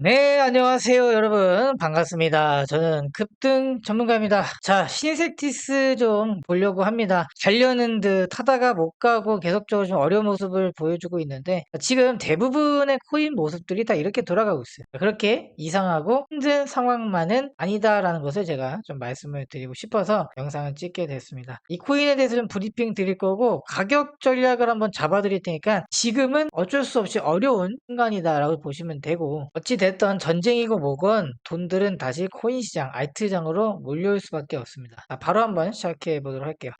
네, 안녕하세요, 여러분. 반갑습니다. 저는 급등 전문가입니다. 자, 신세티스 좀 보려고 합니다. 가려는 듯 하다가 못 가고 계속적으로 좀 어려운 모습을 보여주고 있는데, 지금 대부분의 코인 모습들이 다 이렇게 돌아가고 있어요. 그렇게 이상하고 힘든 상황만은 아니다라는 것을 제가 좀 말씀을 드리고 싶어서 영상을 찍게 됐습니다. 이 코인에 대해서 좀 브리핑 드릴 거고, 가격 전략을 한번 잡아 드릴 테니까, 지금은 어쩔 수 없이 어려운 순간이다라고 보시면 되고, 어찌됐든 전쟁이고 뭐건 돈들은 다시 코인 시장, 알트장으로 몰려올 수밖에 없습니다. 자, 바로 한번 시작해 보도록 할게요.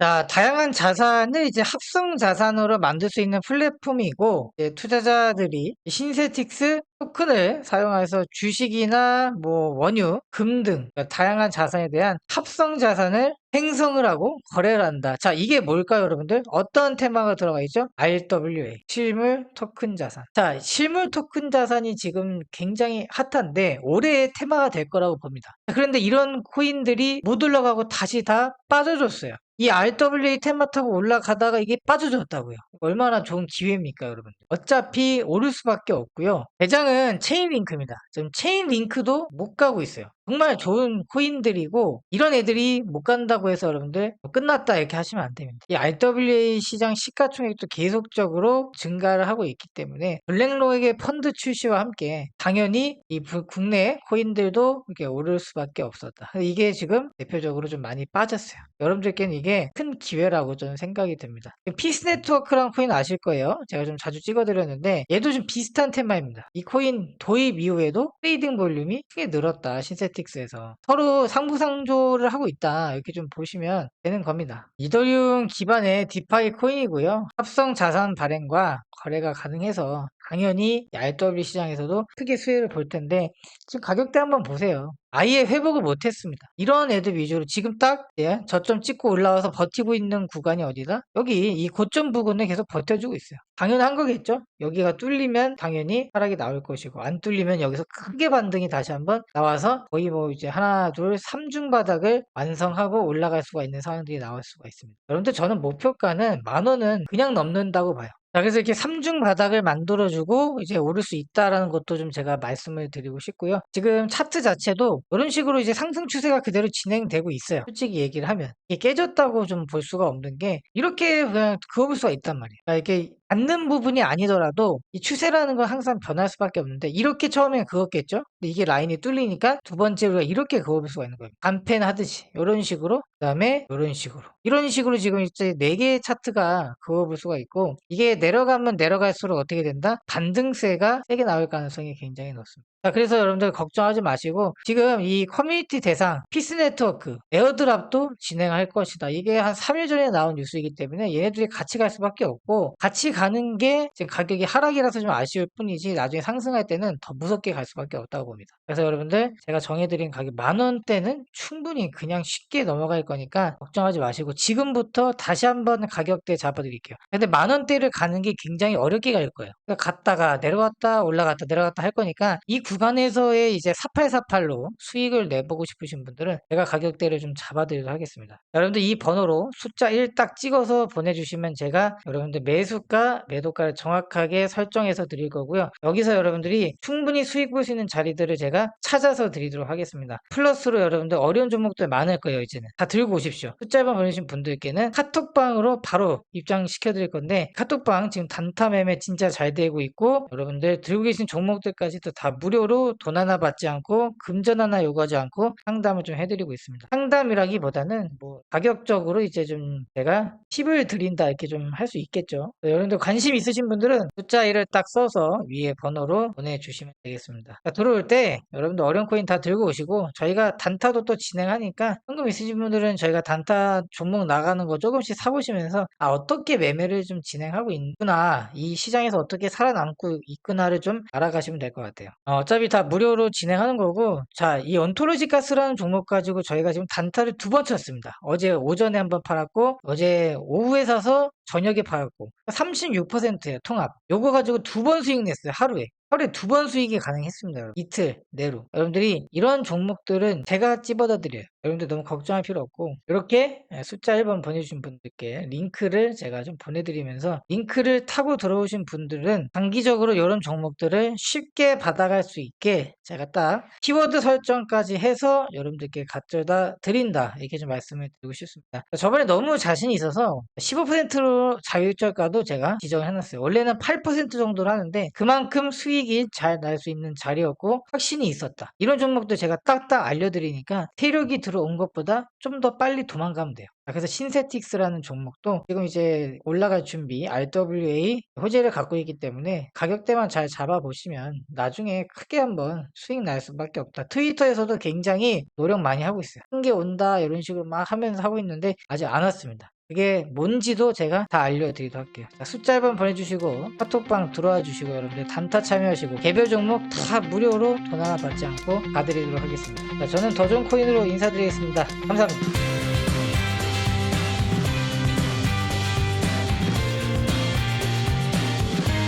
자, 다양한 자산을 이제 합성 자산으로 만들 수 있는 플랫폼이고, 투자자들이 신세틱스 토큰을 사용해서 주식이나 뭐 원유, 금 등 다양한 자산에 대한 합성 자산을 생성을 하고 거래를 한다. 자, 이게 뭘까요, 여러분들? 어떤 테마가 들어가 있죠? RWA, 실물 토큰 자산. 자, 실물 토큰 자산이 지금 굉장히 핫한데 올해의 테마가 될 거라고 봅니다. 그런데 이런 코인들이 못 올라가고 다시 다 빠져줬어요. 이 RWA 테마 타고 올라가다가 이게 빠져줬다고요. 얼마나 좋은 기회입니까, 여러분? 어차피 오를 수밖에 없고요. 대장은 체인링크입니다. 지금 체인링크도 못 가고 있어요. 정말 좋은 코인들이고 이런 애들이 못 간다고 해서 여러분들 끝났다 이렇게 하시면 안 됩니다. 이 RWA 시장 시가총액도 계속적으로 증가를 하고 있기 때문에 블랙록의 펀드 출시와 함께 당연히 이 국내 코인들도 이렇게 오를 수밖에 없었다. 이게 지금 대표적으로 좀 많이 빠졌어요. 여러분들께는 이게 큰 기회라고 저는 생각이 듭니다. 피스 네트워크랑 코인 아실 거예요. 제가 좀 자주 찍어드렸는데 얘도 좀 비슷한 테마입니다. 이 코인 도입 이후에도 트레이딩 볼륨이 크게 늘었다. 신세 셀틱스에서 서로 상부상조를 하고 있다 이렇게 좀 보시면 되는 겁니다. 이더리움 기반의 디파이 코인이고요. 합성 자산 발행과 거래가 가능해서 당연히 RW 시장에서도 크게 수혜를 볼 텐데 지금 가격대 한번 보세요. 아예 회복을 못했습니다. 이런 애들 위주로 지금 딱 예, 저점 찍고 올라와서 버티고 있는 구간이 어디다? 여기 이 고점 부근에 계속 버텨주고 있어요. 당연한 거겠죠? 여기가 뚫리면 당연히 하락이 나올 것이고 안 뚫리면 여기서 크게 반등이 다시 한번 나와서 거의 뭐 이제 하나 둘 3중 바닥을 완성하고 올라갈 수가 있는 상황들이 나올 수가 있습니다. 여러분들 저는 목표가는 만 원은 그냥 넘는다고 봐요. 자, 그래서 이렇게 3중 바닥을 만들어주고 이제 오를 수 있다라는 것도 좀 제가 말씀을 드리고 싶고요. 지금 차트 자체도 이런 식으로 이제 상승 추세가 그대로 진행되고 있어요. 솔직히 얘기를 하면. 이게 깨졌다고 좀 볼 수가 없는 게 이렇게 그냥 그어볼 수가 있단 말이에요. 그러니까 이렇게 않는 부분이 아니더라도 이 추세라는 건 항상 변할 수밖에 없는데 이렇게 처음엔 그었겠죠? 근데 이게 라인이 뚫리니까 두 번째 우리가 이렇게 그어볼 수가 있는 거예요. 반펜 하듯이 이런 식으로 그 다음에 이런 식으로 이런 식으로 지금 이제 네 개의 차트가 그어볼 수가 있고 이게 내려가면 내려갈수록 어떻게 된다? 반등세가 세게 나올 가능성이 굉장히 높습니다. 자, 그래서 여러분들 걱정하지 마시고 지금 이 커뮤니티 대상 피스 네트워크 에어드랍도 진행할 것이다. 이게 한 3일 전에 나온 뉴스이기 때문에 얘네들이 같이 갈 수밖에 없고 같이 가는 게 지금 가격이 하락이라서 좀 아쉬울 뿐이지 나중에 상승할 때는 더 무섭게 갈 수밖에 없다고 봅니다. 그래서 여러분들 제가 정해드린 가격 만 원대는 충분히 그냥 쉽게 넘어갈 거니까 걱정하지 마시고 지금부터 다시 한번 가격대 잡아드릴게요. 근데 만 원대를 가는 게 굉장히 어렵게 갈 거예요. 그러니까 갔다가 내려갔다 올라갔다 내려갔다 할 거니까 이 구간에서의 이제 4848로 수익을 내보고 싶으신 분들은 제가 가격대를 좀 잡아드리도록 하겠습니다. 여러분들 이 번호로 숫자 1 딱 찍어서 보내주시면 제가 여러분들 매수가, 매도가를 정확하게 설정해서 드릴 거고요. 여기서 여러분들이 충분히 수익 볼 수 있는 자리들을 제가 찾아서 드리도록 하겠습니다. 플러스로 여러분들 어려운 종목들 많을 거예요, 이제는. 다 들고 오십시오. 숫자만 보내신 분들께는 카톡방으로 바로 입장시켜 드릴 건데 카톡방 지금 단타 매매 진짜 잘 되고 있고 여러분들 들고 계신 종목들까지도 다 무료 무료로 돈 하나 받지 않고 금전 하나 요구하지 않고 상담을 좀 해드리고 있습니다. 상담이라기보다는 뭐 가격적으로 이제 좀 제가 팁을 드린다 이렇게 좀 할 수 있겠죠. 여러분들 관심 있으신 분들은 숫자 1을 딱 써서 위에 번호로 보내주시면 되겠습니다. 들어올 때 여러분들 어려운 코인 다 들고 오시고 저희가 단타도 또 진행하니까 현금 있으신 분들은 저희가 단타 종목 나가는 거 조금씩 사보시면서 아 어떻게 매매를 좀 진행하고 있구나 이 시장에서 어떻게 살아남고 있구나를 좀 알아가시면 될 것 같아요. 어, 어차피 다 무료로 진행하는 거고 자 이 언톨로지 가스라는 종목 가지고 저희가 지금 단타를 두 번 쳤습니다. 어제 오전에 한번 팔았고 어제 오후에 사서 저녁에 팔았고. 36%예요 통합. 요거 가지고 두 번 수익 냈어요 하루에 하루에 두 번 수익이 가능했습니다. 여러분. 이틀 내로. 여러분들이 이런 종목들은 제가 찝어다 드려요. 여러분들 너무 걱정할 필요 없고 이렇게 예, 숫자 1번 보내주신 분들께 링크를 제가 좀 보내드리면서 링크를 타고 들어오신 분들은 장기적으로 이런 종목들을 쉽게 받아갈 수 있게 제가 딱 키워드 설정까지 해서 여러분들께 가져다 드린다 이렇게 좀 말씀을 드리고 싶습니다. 저번에 너무 자신이 있어서 15%로 자율적가도 제가 지정을 해놨어요. 원래는 8% 정도로 하는데 그만큼 수익 이 잘 날 수 있는 자리였고 확신이 있었다. 이런 종목도 제가 딱딱 알려드리니까 세력이 들어온 것보다 좀 더 빨리 도망가면 돼요. 아, 그래서 신세틱스라는 종목도 지금 이제 올라갈 준비 RWA 호재를 갖고 있기 때문에 가격대만 잘 잡아보시면 나중에 크게 한번 수익 날 수밖에 없다. 트위터에서도 굉장히 노력 많이 하고 있어요. 큰 게 온다 이런 식으로 막 하면서 하고 있는데 아직 안 왔습니다. 그게 뭔지도 제가 다 알려드리도록 할게요. 자, 숫자 1번 보내주시고 카톡방 들어와 주시고 여러분들 단타 참여하시고 개별 종목 다 무료로 돈 하나 받지 않고 가드리도록 하겠습니다. 자, 저는 더 좋은 코인으로 인사드리겠습니다. 감사합니다.